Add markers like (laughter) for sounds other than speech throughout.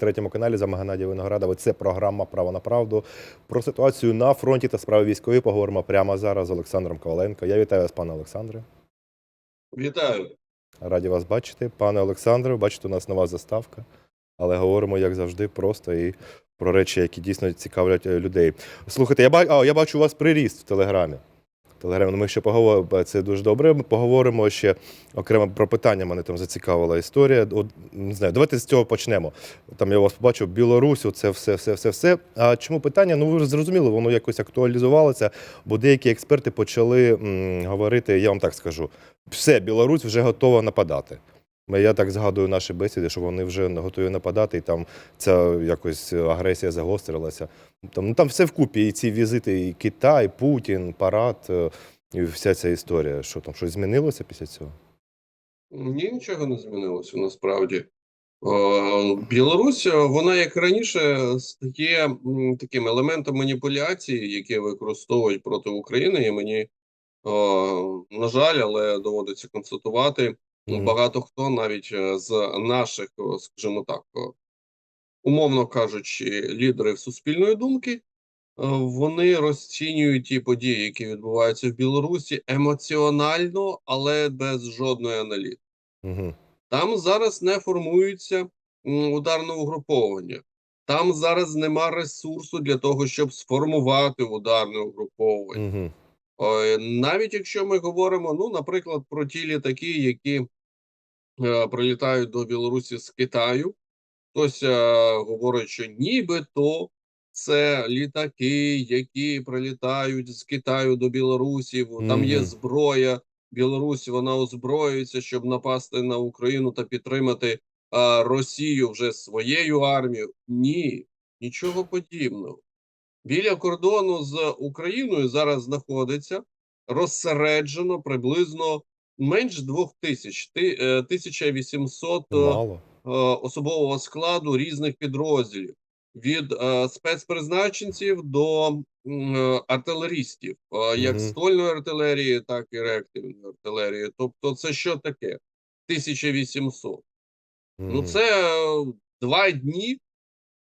третьому каналі за Геннадія Виноградова. Це програма Право на правду. Про ситуацію на фронті та справи військові поговоримо прямо зараз з Олександром Коваленко. Я вітаю вас, пане Олександре. Вітаю. Раді вас бачити. Пане Олександре, бачите, у нас нова заставка, але говоримо, як завжди, просто і про речі, які дійсно цікавлять е, людей. Слухайте, я, ба... а, я бачу у вас приріст в Телеграмі. Телеграм, ми ще поговоримо, це дуже добре. Ми поговоримо ще окремо про питання. Мене там зацікавила історія. От, не знаю, давайте з цього почнемо. Там я вас побачив, Білорусь, це все, все, все, все. А чому питання? Ну ви ж зрозуміли, воно якось актуалізувалося, бо деякі експерти почали м, говорити, я вам так скажу, все, Білорусь вже готова нападати. Я так згадую наші бесіди, що вони вже готові нападати, і там ця якось агресія загострилася. Там, ну, там все вкупі, і ці візити, і Китай, Путін, парад, е, і вся ця історія. Що там, щось змінилося після цього? Ні, нічого не змінилося насправді. Е, Білорусь, е, вона як раніше стає таким елементом маніпуляції, які використовують проти України. І мені, на жаль, але доводиться констатувати, Мгм. багато хто навіть е, з наших, е, скажімо так, е, умовно кажучи, лідерів суспільної думки, вони розцінюють ті події, які відбуваються в Білорусі, емоціонально, але без жодної аналітики. Угу. Там зараз не формується ударне угруповання. Там зараз нема ресурсу для того, щоб сформувати ударне угруповання. Угу. Навіть якщо ми говоримо, ну, наприклад, про ті літаки, які прилітають до Білорусі з Китаю, хтось е, говорить, що нібито це літаки, які прилітають з Китаю до Білорусі. Там є зброя. Білорусь вона озброюється, щоб напасти на Україну та підтримати а, Росію вже своєю армією. Ні, нічого подібного. Біля кордону з Україною зараз знаходиться розсереджено приблизно менш двох тисяч, ти- е, 1800 е, Мало. е, особового складу різних підрозділів від е, спецпризначенців до е, артилерістів, е, як Мгм. ствольної артилерії, так і реактивної артилерії. Тобто, це що таке? 1800. Ну, це е, два дні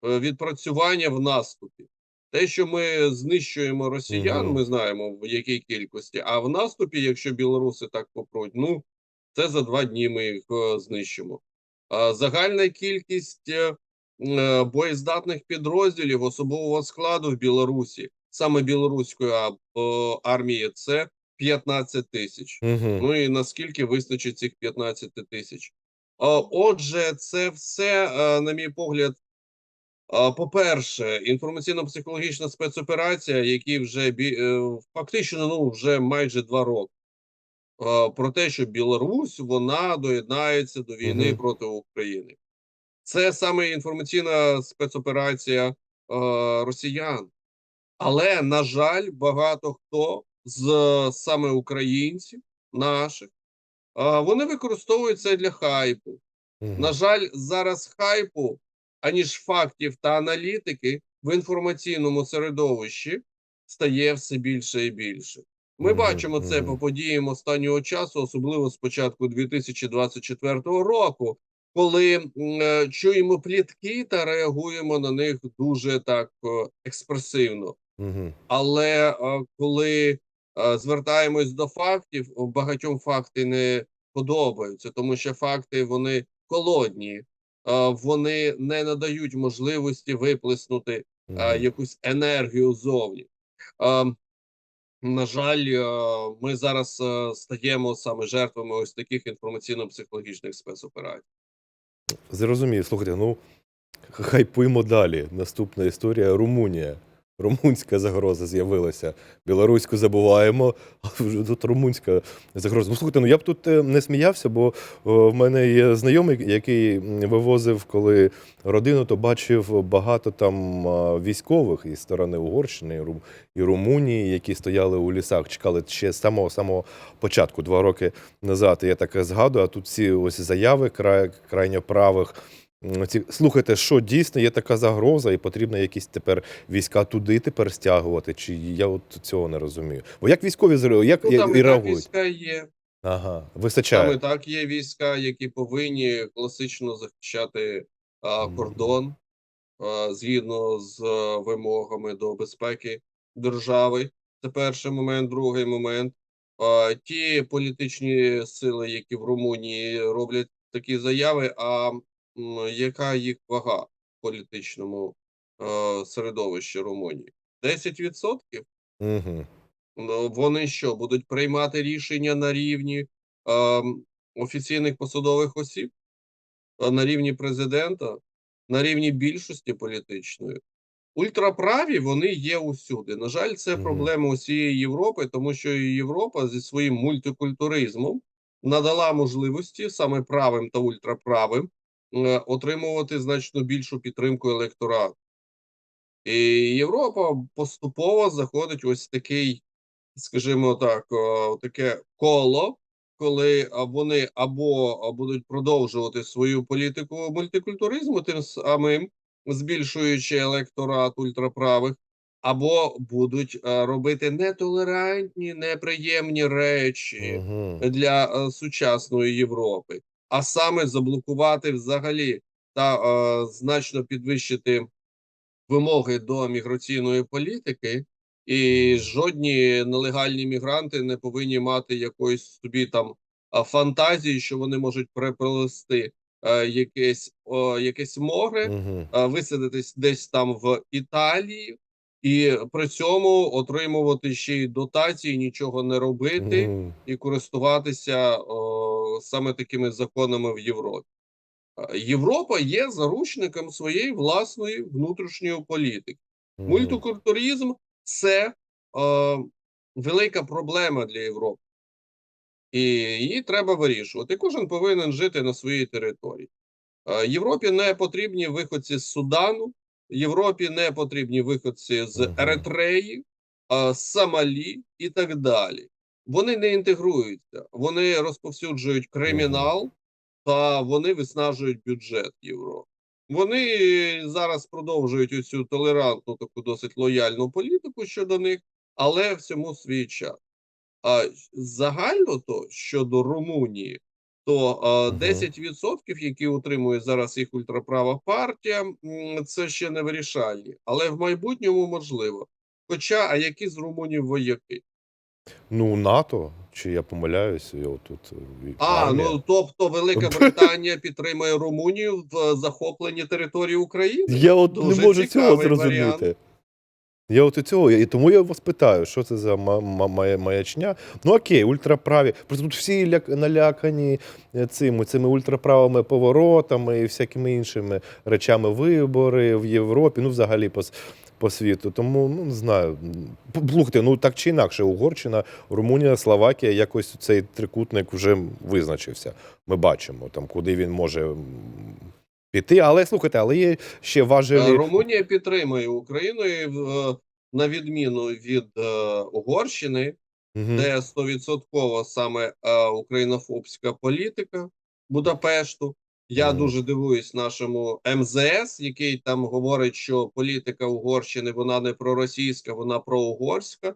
е, відпрацювання в наступі. Те, що ми знищуємо росіян, ми знаємо в якій кількості. А в наступі, якщо білоруси так попруть, ну це за два дні ми їх е, знищимо. А загальна кількість е, е, боєздатних підрозділів особового складу в Білорусі, саме білоруської армії, це 15 тисяч. Мгм. Ну і наскільки вистачить цих 15 тисяч? Отже, це все, на мій погляд, по-перше, інформаційно-психологічна спецоперація, які вже е, фактично ну, вже майже два роки. Про те, що Білорусь вона доєднається до війни Мгм. проти України. Це саме інформаційна спецоперація е, росіян. Але, на жаль, багато хто з е, саме українців наших, а, вони використовують це для хайпу. Мгм. На жаль, зараз хайпу, аніж фактів та аналітики в інформаційному середовищі стає все більше і більше. Ми бачимо це по подіям останнього часу, особливо з початку 2024 року, коли е, чуємо плітки та реагуємо на них дуже так е, експресивно. Але е, коли е, звертаємось до фактів, багатьом факти не подобаються, тому що факти вони холодні, вони не надають можливості виплеснути якусь енергію зовні. На жаль, ми зараз стаємо саме жертвами ось таких інформаційно-психологічних спецоперацій. Зрозумію, Слухайте, ну хайпуємо далі. Наступна історія Румунія. Румунська загроза з'явилася. Білоруську забуваємо, а вже тут румунська загроза. Ну, слухайте, ну я б тут е, не сміявся, бо в мене є знайомий, який вивозив, коли родину, то бачив багато там військових із сторони Угорщини і Румунії, які стояли у лісах, чекали ще з самого самого початку, два роки назад. Я так згадую, а тут ці ось заяви край, крайньо правих. Ці, слухайте, що дійсно є така загроза, і потрібно якісь тепер війська туди тепер стягувати? Чи я от цього не розумію? Бо як військові як Ну і, там і і так реагують? війська є. Ага, вистачає. так є війська, які повинні класично захищати а, кордон а, згідно з е, вимогами до безпеки держави. Це перший момент. Другий момент. А, ті політичні сили, які в Румунії роблять такі заяви. А яка їх вага в політичному е, середовищі Румунії? 10%? Угу. Ну, вони що, будуть приймати рішення на рівні ем, офіційних посадових осіб, на рівні президента, на рівні більшості політичної? Ультраправі вони є усюди. На жаль, це проблема усієї Європи, тому що Європа зі своїм мультикультуризмом надала можливості саме правим та ультраправим е, отримувати значно більшу підтримку електорату. І Європа поступово заходить ось такий, скажімо так, таке коло, коли вони або будуть продовжувати свою політику мультикультуризму, тим самим збільшуючи електорат ультраправих, або будуть робити нетолерантні, неприємні речі Угу. для е, сучасної Європи, а саме заблокувати взагалі та е, значно підвищити вимоги до міграційної політики, і жодні нелегальні мігранти не повинні мати якоїсь собі там фантазії, що вони можуть переплести е, якесь, о, якесь море, Угу. а, висадитись десь там в Італії, і при цьому отримувати ще й дотації, нічого не робити Угу. і користуватися о, саме такими законами в Європі. Європа є заручником своєї власної внутрішньої політики. Мультикультуризм це е, велика проблема для Європи, і її треба вирішувати. Кожен повинен жити на своїй території. Е, Європі не потрібні виходці з Судану, Європі не потрібні виходці з Еритреї, е, з Сомалі і так далі. Вони не інтегруються, вони розповсюджують кримінал та вони виснажують бюджет Європи. Вони зараз продовжують оцю толерантну, таку досить лояльну політику щодо них, але всьому свій час. А загально то щодо Румунії, то а, Мгм. 10%, які утримує зараз їх ультраправа партія, це ще не вирішальні, але в майбутньому можливо. Хоча, а які з румунів вояки? Ну, НАТО, чи я помиляюсь, я отут. е, і А, армія. ну тобто Велика (laughs) Британія підтримує Румунію в захопленні території України? Я от не Дуже можу цього цікавий зрозуміти. варіант. Я от і цього, і тому я вас питаю, що це за ма- ма- мая- маячня. Ну окей, ультраправі. Просто тут всі ляк- налякані е, цими, цими ультраправими поворотами і всякими іншими речами вибори в Європі, ну взагалі по, с- по світу. Тому ну не знаю. П- Слухайте, ну так чи інакше, Угорщина, Румунія, Словакія, якось цей трикутник вже визначився. Ми бачимо там, куди він може піти. Але слухайте, але є ще Е, важелі. Румунія підтримує Україну і, е, на відміну від е, Угорщини, Мгм. де стовідсотково саме е, українофобська політика Будапешту. Я дуже дивуюсь нашому МЗС, який там говорить, що політика Угорщини вона не проросійська, вона проугорська.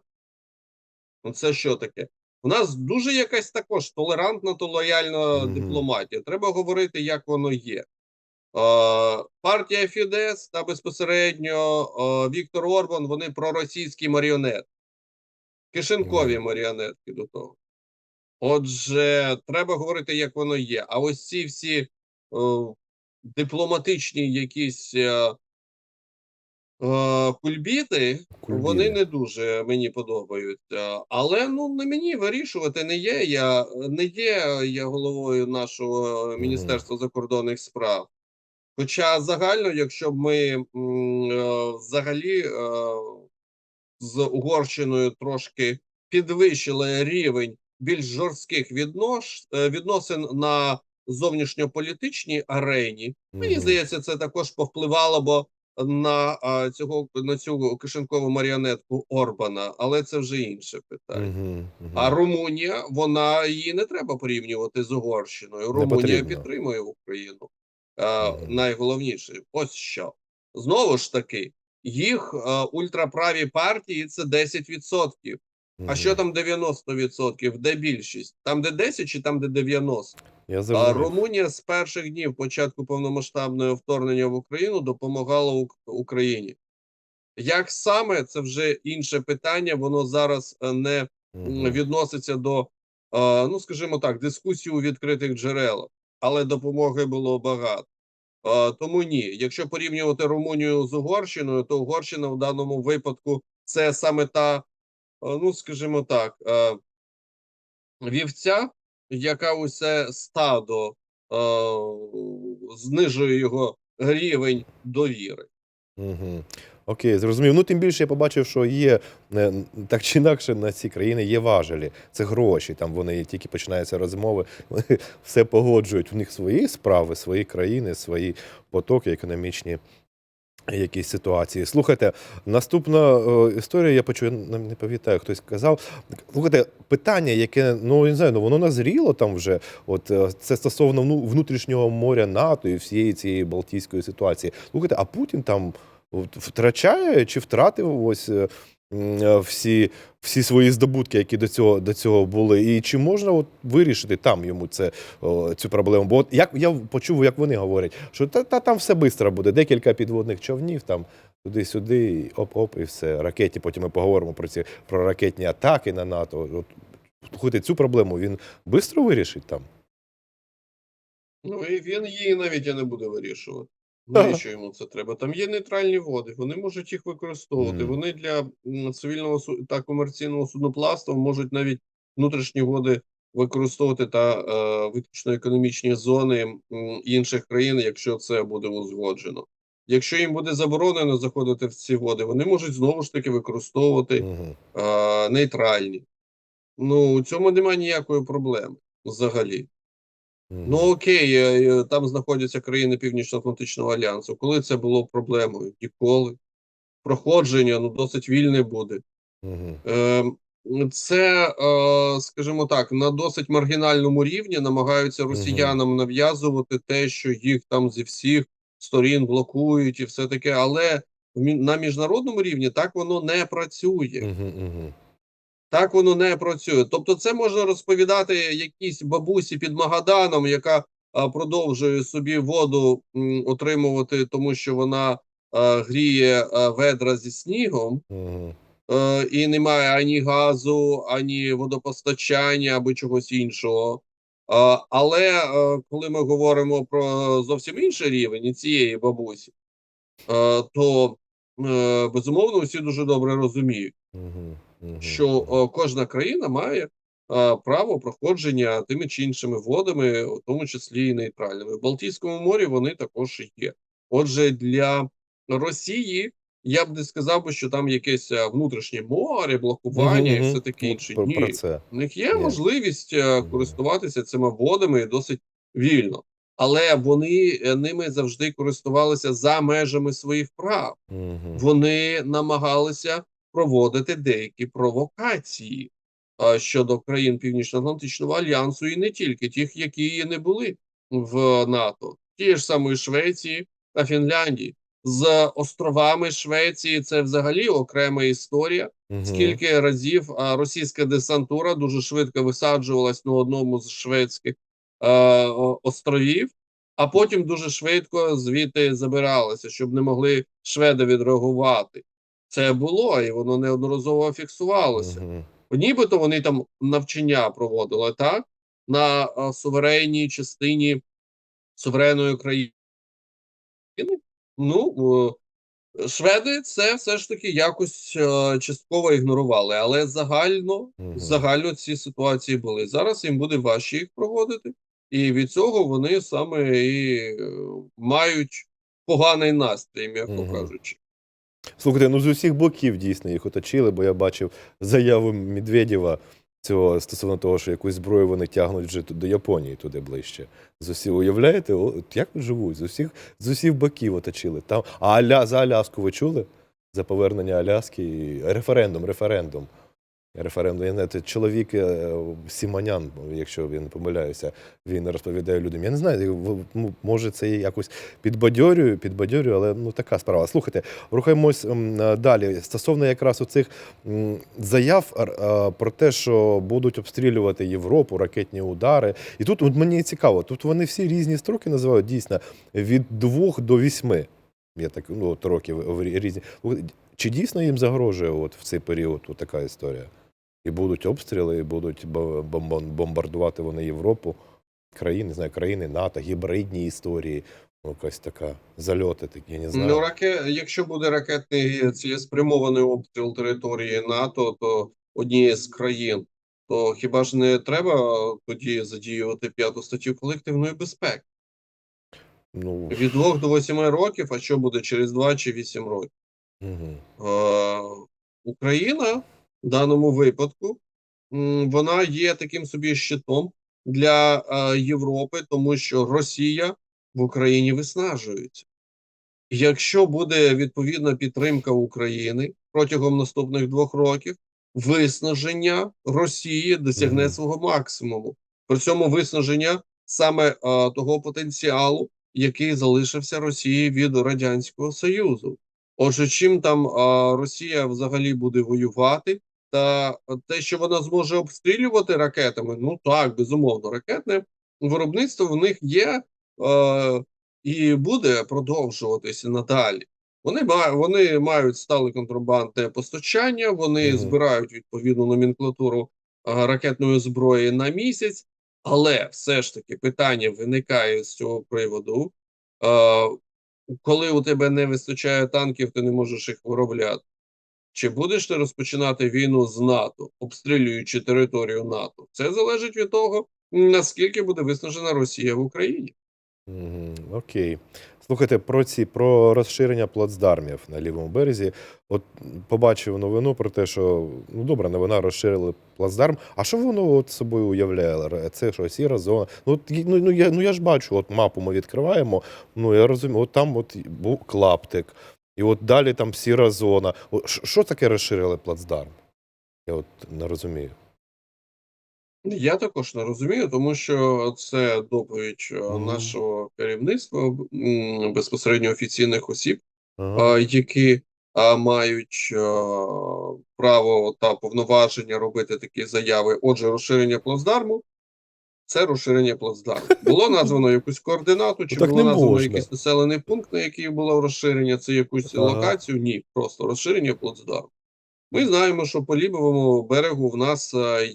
Ну це що таке? У нас дуже якась також толерантна та лояльна дипломатія. Треба говорити, як воно є. Е, партія Фідес та безпосередньо е, Віктор Орбан вони проросійські маріонетки, кишенькові Мгм. маріонетки до того. Отже, треба говорити, як воно є. А ось ці всі дипломатичні якісь е, е, кульбіти, Кульбіни. вони не дуже мені подобаються. Але ну не мені вирішувати не є. Я не є я головою нашого. Міністерства закордонних справ. Хоча загально, якщо б ми е, взагалі е, з Угорщиною трошки підвищили рівень більш жорстких віднош, е, відносин на зовнішньополітичній арені, мені здається, це також повпливало б на а, цього на цю кишенькову маріонетку Орбана, але це вже інше питання. Мгм, мгм. А Румунія, вона її не треба порівнювати з Угорщиною. Румунія підтримує Україну. Е, Мгм. Найголовніше, ось що знову ж таки, їх е, ультраправі партії це 10%. А що там 90%? Де більшість? Там, де 10 чи там, де 90? Я А. Румунія з перших днів початку повномасштабного вторгнення в Україну допомагала Ук- Україні. Як саме це вже інше питання, воно зараз е, не Мгм. відноситься до, е, ну скажімо так, дискусії у відкритих джерелах, але допомоги було багато. Е, Тому ні, якщо порівнювати Румунію з Угорщиною, то Угорщина в даному випадку це саме та, ну скажімо так, вівця, яка усе стадо е, знижує його рівень довіри. Угу. Окей, зрозумів. Ну, тим більше я побачив, що є е, так чи інакше на ці країни є важелі. Це гроші. Там вони тільки починаються розмови, вони (laughs) все погоджують. В них свої справи, свої країни, свої потоки економічні. Якісь ситуації. Слухайте, наступна е, історія, я почув, я не пам'ятаю, хтось казав. Слухайте, питання, яке ну не знаю, ну воно назріло там вже. От е, це стосовно ну, внутрішнього моря НАТО і всієї цієї Балтійської ситуації. Слухайте, а Путін там втрачає чи втратив ось е, всі, всі свої здобутки, які до цього, до цього були. І чи можна от вирішити там йому це, цю проблему? Бо от як я почув, як вони говорять, що та, та там все швидко буде, декілька підводних човнів там. Туди-сюди, оп-оп, і все. Ракеті. Потім ми поговоримо про ці про ракетні атаки на НАТО. От, слухайте, цю проблему він швидко вирішить там. Ну і він її навіть і не буде вирішувати. Навіщо йому це треба? Там є нейтральні води, вони можуть їх використовувати. Мгм. Вони для цивільного та комерційного судноплавства можуть навіть внутрішні води використовувати та е, виключно економічні зони інших країн, якщо це буде узгоджено. Якщо їм буде заборонено заходити в ці води, вони можуть знову ж таки використовувати е, нейтральні. Ну, у цьому немає ніякої проблеми взагалі. Ну окей, е, е, там знаходяться країни Північно-Атлантичного альянсу. Коли це було проблемою? Ніколи. Проходження ну досить вільне буде. угу. Е, це, е, скажімо так, на досить маргінальному рівні намагаються росіянам нав'язувати те, що їх там зі всіх сторін блокують і все таке. Але на міжнародному рівні так воно не працює. Угу, угу. Так воно не працює. Тобто, це можна розповідати якійсь бабусі під Магаданом, яка а, продовжує собі воду м, отримувати, тому що вона а, гріє а, ведра зі снігом, Угу. е, і немає ані газу, ані водопостачання або чогось іншого. А, але е, коли ми говоримо про зовсім інший рівень і цієї бабусі, е, то е, безумовно всі дуже добре розуміють що кожна країна має е, право проходження тими чи іншими водами, у тому числі і нейтральними. В Балтійському морі вони також є. Отже, для Росії я б не сказав би, що там якесь е, внутрішнє море, блокування і все таке інше. Ні, у них є Ні. можливість е, користуватися цими водами досить вільно, але вони е, ними завжди користувалися за межами своїх прав Угу. вони намагалися проводити деякі провокації а, щодо країн Північно-Атлантичного альянсу, і не тільки тих, які не були в НАТО, ті ж самої Швеції та Фінляндії. З островами Швеції це взагалі окрема історія. Скільки разів російська десантура дуже швидко висаджувалась на одному з шведських островів, а потім дуже швидко звідти забиралася, щоб не могли шведи відреагувати. Це було і воно неодноразово фіксувалося. Угу. Нібито вони там навчання проводили так на суверенній частині суверенної країни. Ну е, шведи це все ж таки якось е, частково ігнорували, але загально, Мгм. загально ці ситуації були. Зараз їм буде важче їх проводити, і від цього вони саме і е, мають поганий настрій, м'яко Мгм. кажучи. Слухайте, ну з усіх боків дійсно їх оточили, бо я бачив заяву Медведєва цього стосовно того, що якусь зброю вони тягнуть вже до Японії, туди ближче. З усіх, уявляєте, от як живуть? З усіх, з усіх боків оточили. Там, а Аля, за Аляску ви чули? За повернення Аляски? Референдум, референдум. Референдум, чоловік е, Сіманян, якщо я не помиляюся, він розповідає людям. Я не знаю, ну, може це якось підбадьорюю, підбадьорюю, але ну така справа. Слухайте, рухаємось е, далі. Стосовно якраз оцих м, заяв е, про те, що будуть обстрілювати Європу, ракетні удари. І тут от мені цікаво, тут вони всі різні строки називають дійсно від двох до вісьми. Я так ну, от років різні. Чи дійсно їм загрожує от в цей період от така історія? І будуть обстріли, і будуть бомбардувати вони Європу, країни, не знаю, країни НАТО, гібридні історії, ну, якась така зальоти, такі, я не знаю. Ну, раке... якщо буде ракетний цілеспрямований обстріл території НАТО, то однієї з країн, то хіба ж не треба тоді задіювати п'яту статтю колективної безпеки? Ну, Від двох до восьми років, а що буде через два чи вісім років? угу. Е, Україна в даному випадку вона є таким собі щитом для е, Європи, тому що Росія в Україні виснажується. Якщо буде відповідна підтримка України протягом наступних двох років, виснаження Росії досягне свого максимуму. При цьому виснаження саме е, того потенціалу, який залишився Росії від Радянського Союзу. Отже, чим там а, Росія взагалі буде воювати, та те, що вона зможе обстрілювати ракетами, ну так, безумовно, ракетне виробництво в них є е, і буде продовжуватися надалі. Вони вони мають стале контрабандне постачання, вони Мгм. збирають відповідну номенклатуру а, ракетної зброї на місяць, але все ж таки питання виникає з цього приводу. Е, коли у тебе не вистачає танків, ти не можеш їх виробляти. Чи будеш ти розпочинати війну з НАТО, обстрілюючи територію НАТО? Це залежить від того, наскільки буде виснажена Росія в Україні. Окей. Слухайте, про ці про розширення плацдармів на лівому березі. От побачив новину про те, що ну добре, новина розширили плацдарм. А що воно от собою уявляє? Це що, сіра зона? Ну, от, ну, ну, я, ну я ж бачу, от мапу ми відкриваємо. Ну я розумію, от там от був клаптик, і от далі там сіра зона. Що таке розширили плацдарм? Я от не розумію. Я також не розумію, тому що це доповідь е, Мгм. нашого керівництва, безпосередньо офіційних осіб, Ага. а, які мають право та повноваження робити такі заяви. Отже, розширення плацдарму це розширення плацдарму. Було названо якусь координату, чи Ну, так було названо можна. якийсь населений пункт, на який було розширення, це якусь Ага. локацію? Ні, просто розширення плацдарму. Ми знаємо, що по лівому берегу в нас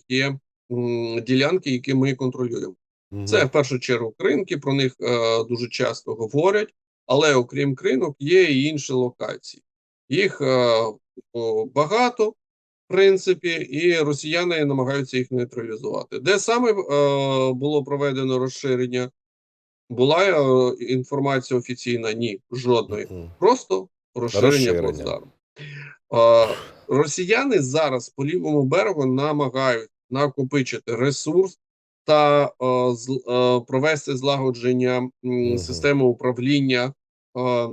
є м, ділянки, які ми контролюємо. Мгм. Це в першу чергу кринки, про них е, дуже часто говорять, але окрім кринок є і інші локації. Їх е, багато, принципі, і росіяни намагаються їх нейтралізувати. Де саме е, було проведено розширення? Була е, інформація офіційна? Ні, жодної. Просто розширення, Розширення. плацдарму. Е, росіяни зараз по лівому берегу намагають накопичити ресурс та е, з- е, провести злагодження Мгм. системи управління е, е,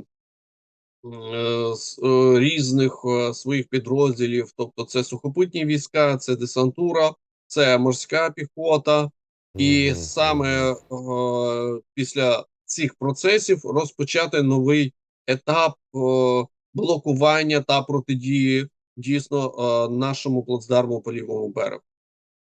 з е, різних е, своїх підрозділів. Тобто, це сухопутні війська, це десантура, це морська піхота. І саме е, після цих процесів розпочати новий етап е, блокування та протидії дійсно е, нашому плацдарму по лівому берегу.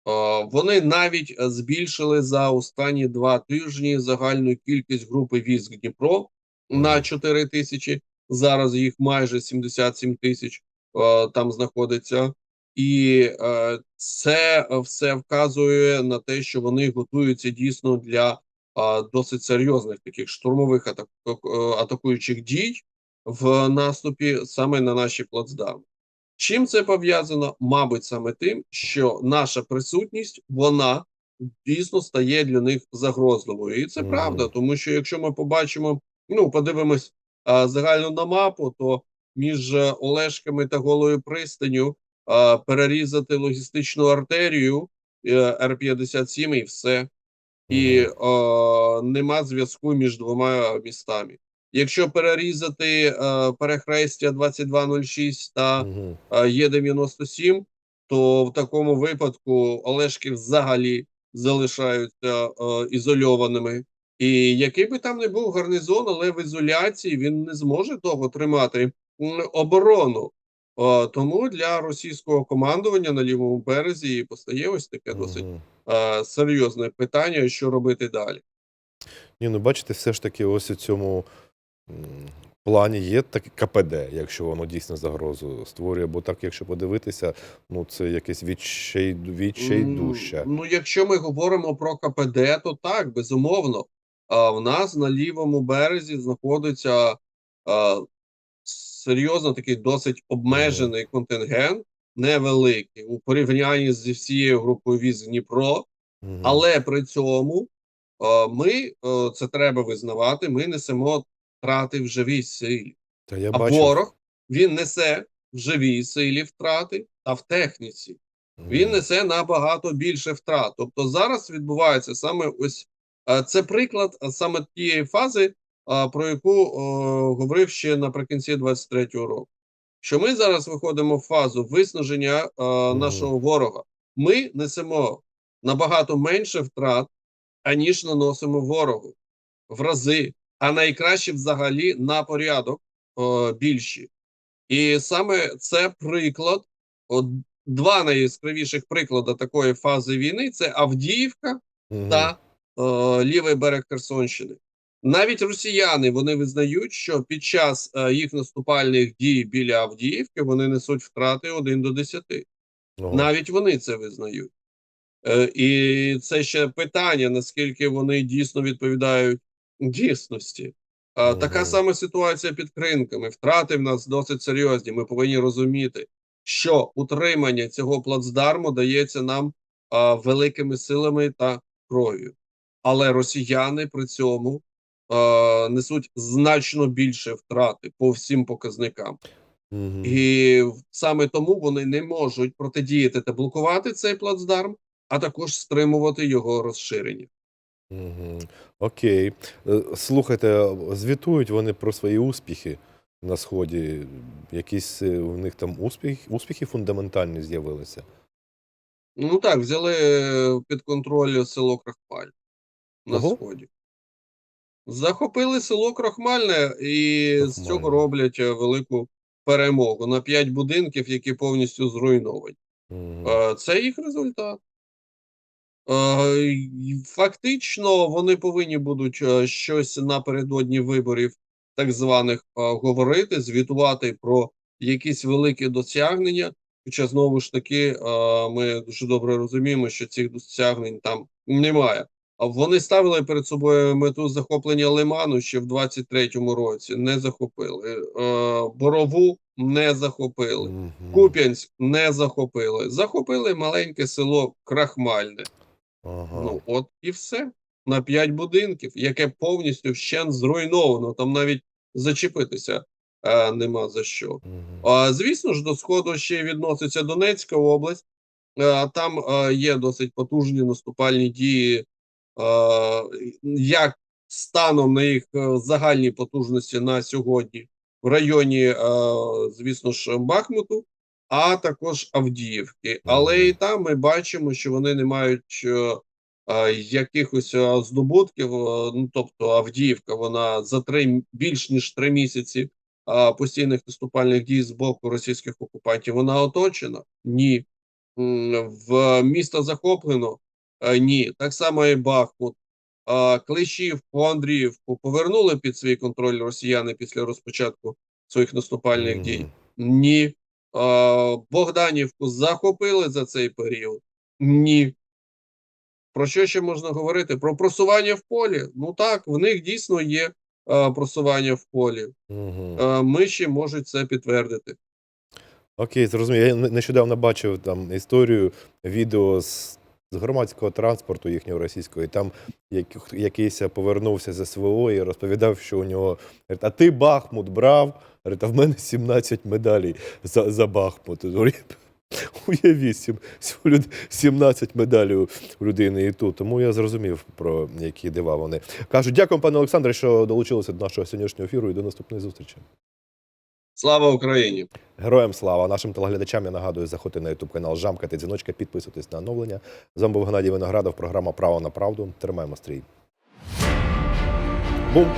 Е, Вони навіть е, збільшили за останні два тижні загальну кількість групи військ Дніпро на 4 тисячі. Зараз їх майже 77 тисяч е, там знаходиться. І е, це все вказує на те, що вони готуються дійсно для досить серйозних таких штурмових е, атакуючих дій в наступі саме на наші плацдарми. Чим це пов'язано? Мабуть, саме тим, що наша присутність вона дійсно стає для них загрозливою, і це правда, тому що якщо ми побачимо, ну подивимось загально на мапу, то між е, Олешками та Голою пристаню перерізати логістичну артерію е, Р-57 і все. І е, нема зв'язку між двома містами. Якщо перерізати е, перехрестя 2206 та е, Є-97, то в такому випадку Олешки взагалі залишаються е, ізольованими. І який би там не був гарнізон, але в ізоляції він не зможе довго тримати оборону. Тому для російського командування на лівому березі постає ось таке досить е, серйозне питання, що робити далі. Ні, ну бачите, все ж таки, ось у цьому плані є таке КПД, якщо воно дійсно загрозу створює. Бо так, якщо подивитися, ну це якесь відчай, відчайдуще. Ну, якщо ми говоримо про КПД, то так, безумовно. А в нас на лівому березі знаходиться а, серйозно такий досить обмежений контингент, невеликий у порівнянні зі всією групою військ Дніпро. Мгм. Але при цьому а, ми е, це треба визнавати. Ми несемо втрати в живій силі. Та я А бачив. ворог він несе в живій силі втрати та в техніці він несе набагато більше втрат. Тобто зараз відбувається саме ось це приклад е, саме тієї фази, про яку е, говорив ще наприкінці 23-го року. Що ми зараз виходимо в фазу виснаження е, нашого ворога. Ми несемо набагато менше втрат, аніж наносимо ворогу в рази, а найкраще взагалі на порядок е, більші. І саме це приклад, от два найяскравіших приклади такої фази війни: це Авдіївка та е, лівий берег Херсонщини. Навіть росіяни вони визнають, що під час е, їх наступальних дій біля Авдіївки вони несуть втрати 1 до 10. Ого. Навіть вони це визнають. Е, і це ще питання, наскільки вони дійсно відповідають дійсності. Е, Така сама ситуація під кринками. Втрати в нас досить серйозні. Ми повинні розуміти, що утримання цього плацдарму дається нам е, великими силами та кров'ю. Але росіяни при цьому е, несуть значно більше втрати по всім показникам. Мгм. І саме тому вони не можуть протидіяти та блокувати цей плацдарм, а також стримувати його розширення. Мгм. Окей. Е, Слухайте, звітують вони про свої успіхи на Сході. Якісь е, у них там успіх, успіхи фундаментальні з'явилися. Ну так, взяли під контроль село Крахмаль на Ого. сході. Захопили село Крахмальне і з цього роблять е, велику перемогу на п'ять будинків, які повністю зруйновані. Е, Це їх результат. Фактично, вони повинні будуть е, щось напередодні виборів так званих говорити, звітувати про якісь великі досягнення. Хоча знову ж таки, ми дуже добре розуміємо, що цих досягнень там немає. А вони ставили перед собою мету захоплення Лиману ще в 23-му році. Не захопили. Е, Борову не захопили. Куп'янськ не захопили. Захопили маленьке село Крахмальне. Ага. Ну от і все. На п'ять будинків, яке повністю вщент зруйновано. Там навіть зачепитися е, нема за що. А, звісно ж, до сходу ще відноситься Донецька область. Е, там е, є досить потужні наступальні дії, як станом на їх е, загальні потужності на сьогодні в районі, е, звісно ж, Бахмуту, а також Авдіївки. Але і там ми бачимо, що вони не мають е, е, якихось е, здобутків. е, Ну тобто Авдіївка, вона за три більш ніж три місяці постійних наступальних дій з боку російських окупантів вона оточена? Ні. В місто захоплено? Е, Ні. Так само і Бахмут. А, Клещівку, Андріївку повернули під свій контроль росіяни після розпочатку своїх наступальних дій? Ні. Богданівку захопили за цей період? Ні. Про що ще можна говорити? Про просування в полі. Ну так, в них дійсно є е, просування в полі. Мгм. Е, Миші можуть це підтвердити. Окей, зрозумів. Я нещодавно бачив там історію, відео з, з громадського транспорту їхнього російського, і там як, якийсь повернувся з СВО і розповідав, що у нього а ти Бахмут брав? А в мене 17 медалей за, за Бахмут. Уявіть, сім- сім 17 медалей у людини і тут. Тому я зрозумів, про які дива вони. Кажуть, дякую, пане Олександре, що долучилися до нашого сьогоднішнього ефіру і до наступної зустрічі. Слава Україні! Героям слава! Нашим телеглядачам я нагадую, заходьте на ютуб канал Жамкати дзвіночка, підписуйтесь на оновлення. З вами був Геннадій Виноградов, програма Право на правду. Тримаємо стрій. Бум!